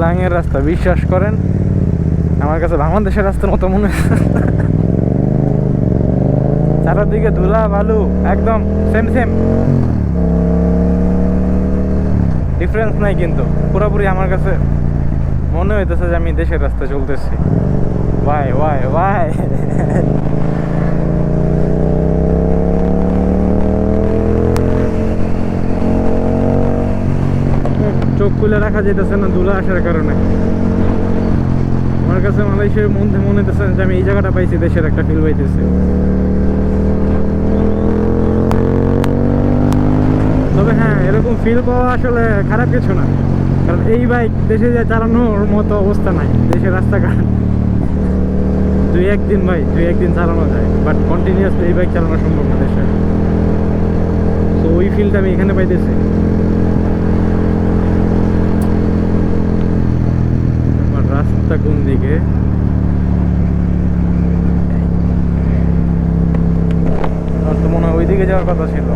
স্ল্যাংয়ের রাস্তা, বিশ্বাস করেন? আমার কাছে বাংলাদেশের রাস্তার মতো মনে চারদিকে ধুলা, বালু, একদম সেম সেম ডিফারেন্স নাই কিন্তু। পুরোপুরি আমার কাছে মনে হইতেছে যে আমি দেশের রাস্তায় চলতেছি। ভাই ভাই ওয়াই চোখ খুলে রাখা যেতেছে না, ধুলা আসার কারণে। আমার কাছে মালয়েশিয়ার মধ্যে মনে হইতেছে যে আমি এই জায়গাটা পাইছি, দেশের একটা ফিল পাইতেছে। তবে হ্যাঁ এরকম ফিল পাওয়া আসলে খারাপ কিছু না। কারণ এই বাইক দেশে যে চালানোর মতো অবস্থা নাই দেশের রাস্তাঘাট। দুই একদিন ভাই, দুই একদিন চালানো যায় বাট কন্টিনিউয়াসলি এই বাইক চালানো সম্ভব না দেশে। তো ওই ফিলটা আমি এখানে পাইতেছি আমার রাস্তা কোন দিকে? তো মনে হয় ওই দিকে যাওয়ার কথা ছিল।